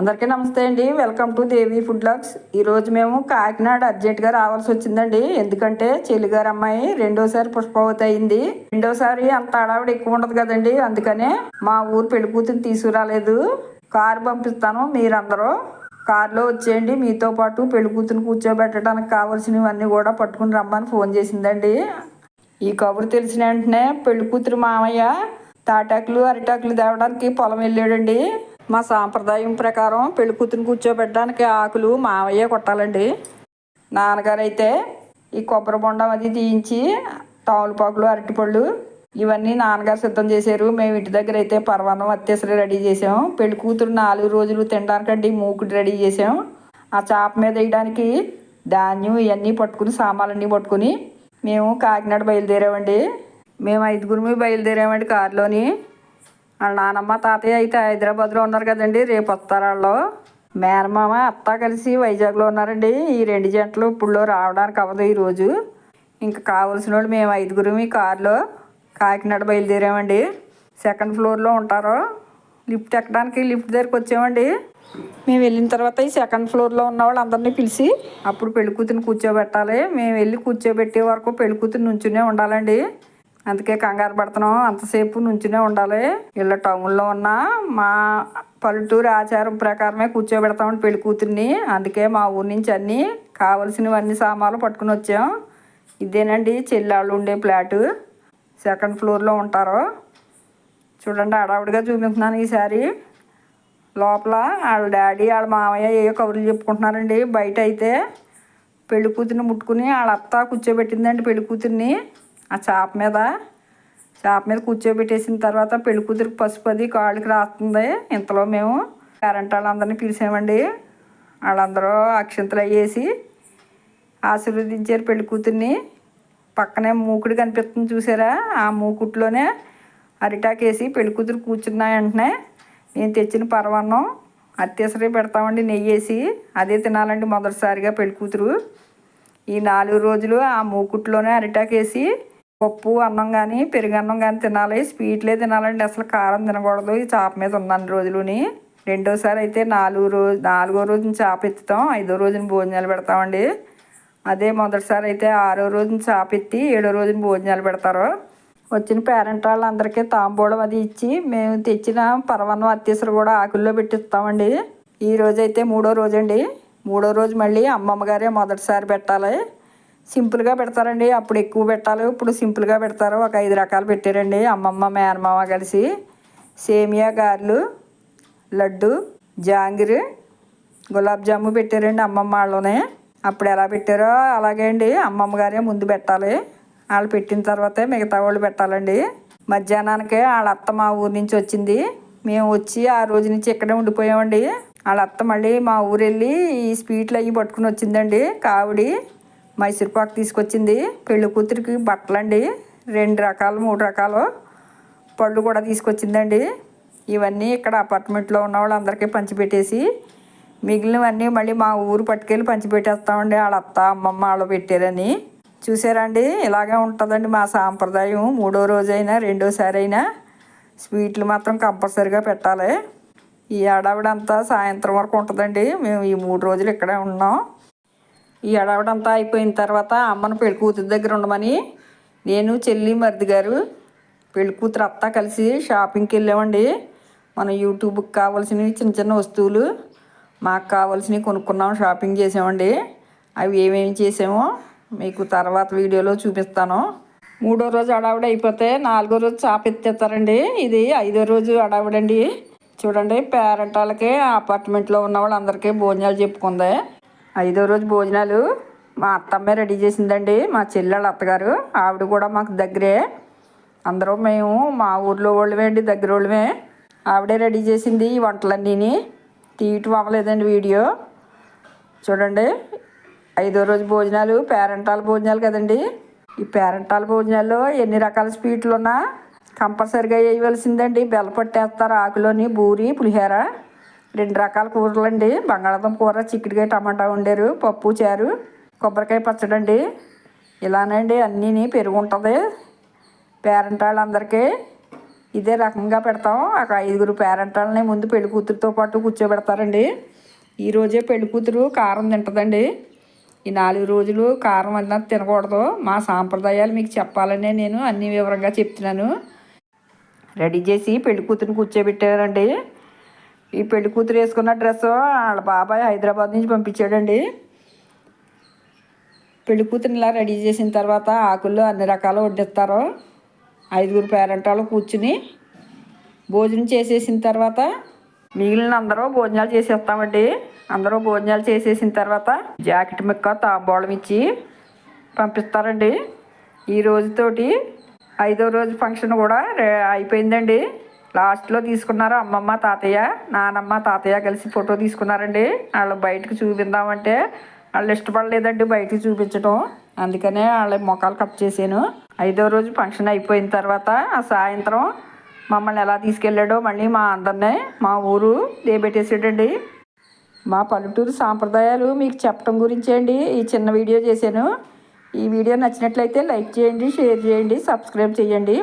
అందరికీ నమస్తే అండి. Welcome to Devi food blogs ఈరోజు మేము కాకినాడ అర్జెంటుగా రావాల్సి వచ్చిందండి. ఎందుకంటే చెల్లిగారు అమ్మాయి రెండోసారి పుష్పవతి అయింది. రెండోసారి అంత అడావిడ ఎక్కువ ఉండదు కదండి. అందుకనే మా ఊరు పెళ్ళి కూతురు తీసుకురాలేదు. కారు పంపిస్తాను మీరందరూ. కారులో వచ్చేయండి. మీతో పాటు పెళ్ళి కూతురు కూర్చోబెట్టడానికి కావాల్సినవన్నీ కూడా పట్టుకుని రమ్మని ఫోన్ చేసిందండి. ఈ కబురు తెలిసిన వెంటనే పెళ్ళి కూతురు మామయ్య తాటాకులు అరిటాకులు తేవడానికి పొలం వెళ్ళాడండి. మా సాంప్రదాయం ప్రకారం పెళ్ళి కూతురు కూర్చోబెట్టడానికి ఆకులు మావయ్య కొట్టాలండి. నాన్నగారు అయితే ఈ కొబ్బరి బొండం అది తీయించి తావులపాకులు అరటిపళ్ళు ఇవన్నీ నాన్నగారు సిద్ధం చేశారు. మేము ఇంటి దగ్గర అయితే పర్వాణం అత్యసరి రెడీ చేసాం పెళ్ళి కూతురు నాలుగు రోజులు తినడానికండి మూకుడు రెడీ చేసాం ఆ చాప మీద వేయడానికి ధాన్యం ఇవన్నీ పట్టుకుని సామాన్లన్నీ పట్టుకుని మేము కాకినాడ బయలుదేరామండి. మేము ఐదుగురు బయలుదేరామండి కారులోని. వాళ్ళ నానమ్మ తాతయ్య అయితే హైదరాబాద్లో ఉన్నారు కదండి. రేపు వస్తారు వాళ్ళు. మేనమామ అత్త కలిసి వైజాగ్లో ఉన్నారండి. ఈ రెండు జంటలు ఇప్పుడు రావడానికి అవ్వదు ఈరోజు ఇంకా కావలసిన వాళ్ళు మేము ఐదుగురు మీ కారులో కాకినాడ బయలుదేరామండి. సెకండ్ ఫ్లోర్లో ఉంటారు. లిఫ్ట్ ఎక్కడానికి లిఫ్ట్ దగ్గరికి వచ్చామండి. మేము వెళ్ళిన తర్వాత ఈ సెకండ్ ఫ్లోర్లో ఉన్న వాళ్ళు అందరినీ పిలిచి అప్పుడు పెళ్ళి కూతురుని కూర్చోబెట్టాలి. మేము వెళ్ళి కూర్చోబెట్టే వరకు పెళ్ళి కూతురు నుంచునే ఉండాలండి. అందుకే కంగారు పడుతున్నాం. అంతసేపు నుంచునే ఉండాలి. ఇలా టౌన్లో ఉన్న మా పల్లెటూరు ఆచారం ప్రకారమే కూర్చోబెడతామండి పెళ్ళి కూతుర్ని. అందుకే మా ఊరి నుంచి అన్నీ కావలసినవన్నీ సామాన్లు పట్టుకుని వచ్చాం. ఇదేనండి చెల్లాళ్ళు ఉండే ఫ్లాటు. సెకండ్ ఫ్లోర్లో ఉంటారు. చూడండి అడావిడిగా చూపిస్తున్నాను ఈసారి. లోపల వాళ్ళ డాడీ వాళ్ళ మామయ్య ఏవో కబుర్లు చెప్పుకుంటున్నారండి. బయట అయితే పెళ్ళి కూతుర్ని ముట్టుకుని వాళ్ళ అత్త కూర్చోబెట్టిందండి పెళ్ళి కూతుర్ని. ఆ చాప మీద చాప మీద కూర్చోబెట్టేసిన తర్వాత పెళ్ళి కూతురికి పసుపు అది కాళ్ళకి రాస్తుంది. ఇంతలో మేము కరెంట్ వాళ్ళందరినీ పిలిచామండి. వాళ్ళందరూ అక్షంతలు అయ్యేసి ఆశీర్వదించారు పెళ్ళి కూతుర్ని. పక్కనే మూకుడు కనిపిస్తుంది చూసారా? ఆ మూకుట్లోనే అరిటాకేసి పెళ్ళి కూతురు కూర్చున్న వెంటనే నేను తెచ్చిన పరవన్నం అత్యసరి పెడతామండి నెయ్యి వేసి అదే తినాలండి మొదటిసారిగా పెళ్ళి కూతురు. ఈ నాలుగు రోజులు ఆ మూకుట్లోనే అరిటాకేసి పప్పు అన్నం కానీ పెరుగన్నం కానీ తినాలి. స్వీట్లే తినాలండి. అసలు కారం తినకూడదు. ఈ చాప మీద ఉన్న రోజులుని. రెండోసారి అయితే నాలుగు రోజు నాలుగో రోజున చేప ఎత్తుతాం. ఐదో రోజున భోజనాలు పెడతామండి. అదే మొదటిసారి అయితే ఆరో రోజున చేప ఎత్తి ఏడో రోజున భోజనాలు పెడతారు. వచ్చిన పేరెంట్ వాళ్ళందరికీ తాంబూలం అది ఇచ్చి మేము తెచ్చిన పరవన్నం అత్తీసులు కూడా ఆకుల్లో పెట్టిస్తామండి. ఈ రోజైతే మూడో రోజు అండి మూడో రోజు మళ్ళీ అమ్మమ్మ గారే మొదటిసారి పెట్టాలి. సింపుల్గా పెడతారండి. అప్పుడు ఎక్కువ పెట్టాలి. ఇప్పుడు సింపుల్గా పెడతారు. ఒక ఐదు రకాలు పెట్టారండి. అమ్మమ్మ మేనమామ కలిసి సేమియా గారెలు లడ్డు జాంగిరి గులాబ్ జాము పెట్టారండి అమ్మమ్మ వాళ్ళనే. అప్పుడు ఎలా పెట్టారో అలాగే అండి. అమ్మమ్మ గారే ముందు పెట్టాలి. వాళ్ళు పెట్టిన తర్వాతే మిగతా వాళ్ళు పెట్టాలండి. మధ్యాహ్నానికే వాళ్ళ అత్త మా ఊరి నుంచి వచ్చింది. మేము వచ్చి ఆ రోజు నుంచి ఇక్కడే ఉండిపోయామండి. వాళ్ళ అత్త మళ్ళీ మా ఊరు వెళ్ళి ఈ స్వీట్లు అవి పట్టుకుని వచ్చిందండి. కావిడి. మైసూర్పాకు తీసుకొచ్చింది. పెళ్ళి కూతురికి బట్టలండి. రెండు రకాలు మూడు రకాలు పళ్ళు కూడా తీసుకొచ్చిందండి. ఇవన్నీ ఇక్కడ అపార్ట్మెంట్లో ఉన్న వాళ్ళందరికీ పంచిపెట్టేసి మిగిలినవన్నీ మళ్ళీ మా ఊరు పట్టుకెళ్ళి పంచిపెట్టేస్తామండి. వాళ్ళ అత్త అమ్మమ్మ వాళ్ళు పెట్టారని. చూసారండి ఇలాగే ఉంటుందండి మా సాంప్రదాయం. మూడో రోజైనా రెండోసారి అయినా స్వీట్లు మాత్రం కంపల్సరీగా పెట్టాలి. ఈ ఏడావిడంతా సాయంత్రం వరకు ఉంటుందండి. మేము ఈ మూడు రోజులు ఇక్కడే ఉన్నాం. ఈ అడవడంతా అయిపోయిన తర్వాత అమ్మను పెళ్ళి కూతురు దగ్గర ఉండమని నేను చెల్లి మరిది గారు పెళ్ళి కూతురు అత్తా కలిసి షాపింగ్కి వెళ్ళామండి. మన యూట్యూబ్కి కావాల్సినవి చిన్న చిన్న వస్తువులు మాకు కావాల్సినవి కొనుక్కున్నాం షాపింగ్ చేసామండి. అవి ఏమేమి చేసామో మీకు తర్వాత వీడియోలో చూపిస్తాను. మూడో రోజు అడావిడ అయిపోతే నాలుగో రోజు చాప ఎత్తేస్తారండి. ఇది ఐదో రోజు అడావిడండి. చూడండి పేరెంట్ వాళ్ళకి అపార్ట్మెంట్లో ఉన్న వాళ్ళందరికీ భోజనాలు చెప్పుకుంది. ఐదో రోజు భోజనాలు మా అత్తమ్మే రెడీ చేసిందండి మా చెల్లెళ్ళ అత్తగారు. ఆవిడ కూడా మాకు దగ్గరే. అందరూ మేము మా ఊర్లో వాళ్ళమే అండి దగ్గర వాళ్ళమే. ఆవిడే రెడీ చేసింది ఈ వంటలన్నీని. తీయటం అవ్వలేదండి వీడియో. చూడండి ఐదో రోజు భోజనాలు పేరెంటాల భోజనాలు కదండి. ఈ పేరెంటాల భోజనాల్లో ఎన్ని రకాల స్వీట్లు ఉన్నా కంపల్సరిగా వేయవలసిందండి. బెల్ల పట్టేస్తారు ఆకులోని బూరి పులిహోర. రెండు రకాల కూరలు అండి బంగాళాదుంప కూర చిక్కుడుకాయ టమాటా వండారు పప్పు చారు కొబ్బరికాయ పచ్చడి అండి ఇలానండి అన్నీని పెరుగు ఉంటుంది పేరెంట్ వాళ్ళందరికీ ఇదే రకంగా పెడతాం. ఒక ఐదుగురు పేరెంటాలని ముందు పెళ్ళి కూతురుతో పాటు కూర్చోబెడతారండి. ఈ రోజే పెళ్ళి కూతురు కారం తింటదండి. ఈ నాలుగు రోజులు కారం అన్నది తినకూడదు. మా సాంప్రదాయాలు మీకు చెప్పాలనే నేను అన్ని వివరంగా చెప్తున్నాను. రెడీ చేసి పెళ్ళి కూతురుని కూర్చోబెట్టారండి. ఈ పెళ్ళి కూతురు వేసుకున్న డ్రెస్ వాళ్ళ బాబాయ్ హైదరాబాద్ నుంచి పంపించాడండి. పెళ్ళి కూతురుని ఇలా రెడీ చేసిన తర్వాత ఆకుల్లో అన్ని రకాలు వడ్డిస్తారు. ఐదుగురు పేరెంటాలు కూర్చుని భోజనం చేసేసిన తర్వాత మిగిలిన అందరూ భోజనాలు చేసేస్తామండి. అందరూ భోజనాలు చేసేసిన తర్వాత జాకెట్ ముక్క తాంబూలం ఇచ్చి పంపిస్తారండి. ఈ రోజుతోటి ఐదో రోజు ఫంక్షన్ కూడా అయిపోయిందండి. లాస్ట్లో తీసుకున్నారు అమ్మమ్మ తాతయ్య నానమ్మ తాతయ్య కలిసి ఫోటో తీసుకున్నారండి. వాళ్ళు బయటకు చూపిందామంటే వాళ్ళు ఇష్టపడలేదండి బయటకు చూపించడం అందుకనే వాళ్ళ మొఖాలు కట్ చేశాను. ఐదో రోజు ఫంక్షన్ అయిపోయిన తర్వాత ఆ సాయంత్రం మమ్మల్ని ఎలా తీసుకెళ్ళాడో మళ్ళీ మా అందరినీ మా ఊరు దేబెట్టేసాడండి మా పల్లెటూరు సాంప్రదాయాలు మీకు చెప్పడం గురించే అండి. ఈ చిన్న వీడియో చేశాను. ఈ వీడియో నచ్చినట్లయితే లైక్ చేయండి షేర్ చేయండి సబ్స్క్రైబ్ చేయండి.